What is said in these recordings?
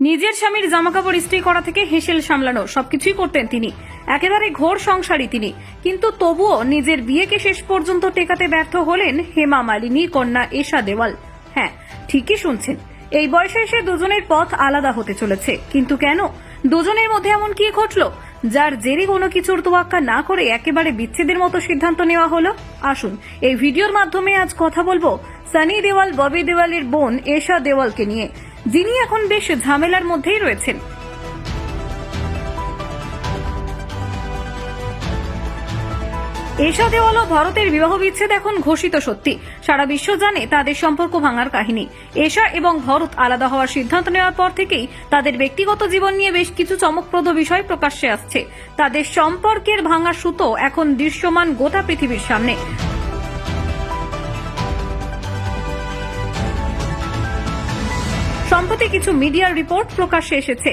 নিজের স্বামীর জামাকাপড় ইস্ত্রি করা থেকে হেসেল সামলানো, সবকিছুই করতেন তিনি। একেবারে ঘোর সংসারী তিনি। কিন্তু তবুও নিজের বিয়েকে শেষ পর্যন্ত টেকাতে ব্যর্থ হলেন হেমা মালিনী, কন্যা এশা দেওয়াল। হ্যাঁ ঠিকই শুনছেন। এই বয়সে এসে দুজনের পথ আলাদা হতে চলেছে। কিন্তু কেন? দুজনের মধ্যে এমন কি ঘটলো? যার জেরে কোনো কিছুর তোয়াক্কা না করে একেবারে বিচ্ছেদের মতো সিদ্ধান্ত নেওয়া হলো। আসুন, এই ভিডিওর মাধ্যমে আজ কথা বলব সানি দেওয়াল, ববি দেওয়ালের বোন এশা দেওয়ালকে নিয়ে, যিনি এখন বেশ ঝামেলার মধ্যেই রয়েছেন। এশা সাথে হলো ভারতের বিবাহ বিচ্ছেদ এখন ঘোষিত সত্যি। সারা বিশ্ব জানে তাদের সম্পর্ক ভাঙার কাহিনী। এশা এবং ভরত আলাদা হওয়ার সিদ্ধান্ত নেওয়ার পর থেকেই তাদের ব্যক্তিগত জীবন নিয়ে বেশ কিছু চমকপ্রদ বিষয় প্রকাশ্যে আসছে। তাদের সম্পর্কের ভাঙার সুতো এখন দৃশ্যমান গোটা পৃথিবীর সামনে। সম্প্রতি কিছু মিডিয়ার রিপোর্ট প্রকাশ্যে এসেছে।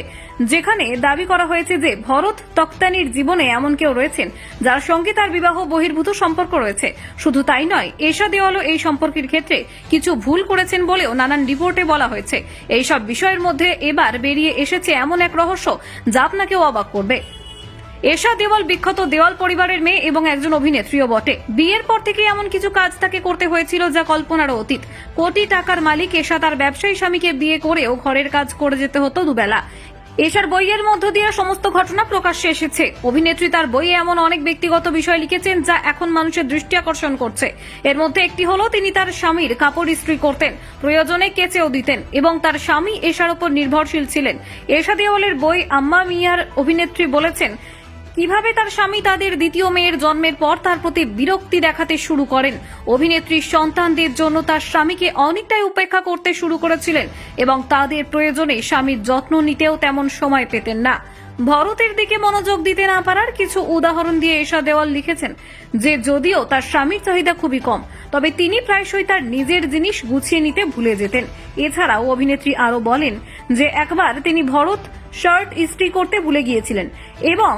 যেখানে দাবি করা হয়েছে যে ভরত তক্তানির জীবনে এমন কেউ রয়েছেন যার সঙ্গে তার বিবাহ বহির্ভূত সম্পর্ক রয়েছে। শুধু তাই নয় এশা দেওয়ালও এই সম্পর্কের ক্ষেত্রে কিছু ভুল করেছেন বলেও নানান রিপোর্টে বলা হয়েছে। এইসব বিষয়ের মধ্যে এবার বেরিয়ে এসেছে এমন এক রহস্য যা আপনাকেও অবাক করবে। এশা দেওয়াল বিখ্যাত দেওয়াল পরিবারের মেয়ে এবং একজন অভিনেত্রীও বটে। বিয়ের পর থেকে এমন কিছু কাজ তাকে করতে হয়েছিল যা কল্পনারও অতীত। কোটি টাকার মালিক এশা তার ব্যবসায়ী স্বামীকে বিয়ে করেও ঘরের কাজ করে যেতে হতো দুবেলা। এশার বইয়ের মধ্য দিয়ে সমস্ত ঘটনা প্রকাশ্যে এসেছে। অভিনেত্রী তার বইয়ে এমন অনেক ব্যক্তিগত বিষয় লিখেছেন যা এখন মানুষের দৃষ্টি আকর্ষণ করছে। এর মধ্যে একটি হলো, তিনি তার স্বামীর কাপড় ইস্ত্রি করতেন, প্রয়োজনে কেচেও দিতেন এবং তার স্বামী এশার উপর নির্ভরশীল ছিলেন। এশা দেওয়ালের বই আম্মা মিয়ার অভিনেত্রী বলেছেন কীভাবে তার স্বামী তাদের দ্বিতীয় মেয়ের জন্মের পর তার প্রতি বিরক্তি দেখাতে শুরু করেন? অভিনেত্রীর সন্তানদের জন্য তার স্বামীকে অনেকটাই উপেক্ষা করতে শুরু করেছিলেন এবং তাদের প্রয়োজনে স্বামীর যত্ন নিতেও তেমন সময় পেতেন না। ভরতের দিকে মনোযোগ দিতে না পারার কিছু উদাহরণ দিয়ে এশা দেওয়াল লিখেছেন যে, যদিও তার স্বামীর চাহিদা খুবই কম, তবে তিনি প্রায়শই তার নিজের জিনিস গুছিয়ে নিতে ভুলে যেতেন। এছাড়াও অভিনেত্রী আরও বলেন যে, একবার তিনি ভরত শার্ট ইস্ত্রি করতে ভুলে গিয়েছিলেন এবং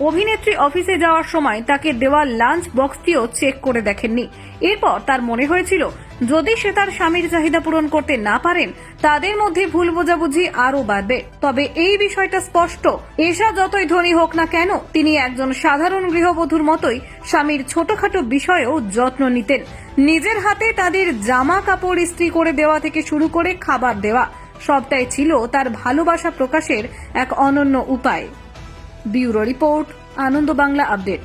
অভিনেত্রী অফিসে যাওয়ার সময় তাকে দেওয়া লাঞ্চ বক্সটিও চেক করে দেখেননি। এরপর তার মনে হয়েছিল, যদি সে তার স্বামীর চাহিদা পূরণ করতে না পারেন, তাদের মধ্যে ভুল বোঝাবুঝি আরও বাড়বে। তবে এই বিষয়টা স্পষ্ট। এশা যতই ধনী হোক না কেন, তিনি একজন সাধারণ গৃহবধূর মতোই স্বামীর ছোটখাটো বিষয়েও যত্ন নিতেন। নিজের হাতে তাদের জামা কাপড় ইস্ত্রি করে দেওয়া থেকে শুরু করে খাবার দেওয়া, সবটাই ছিল তার ভালোবাসা প্রকাশের এক অনন্য উপায়। Bureau report Ananda Bangla update.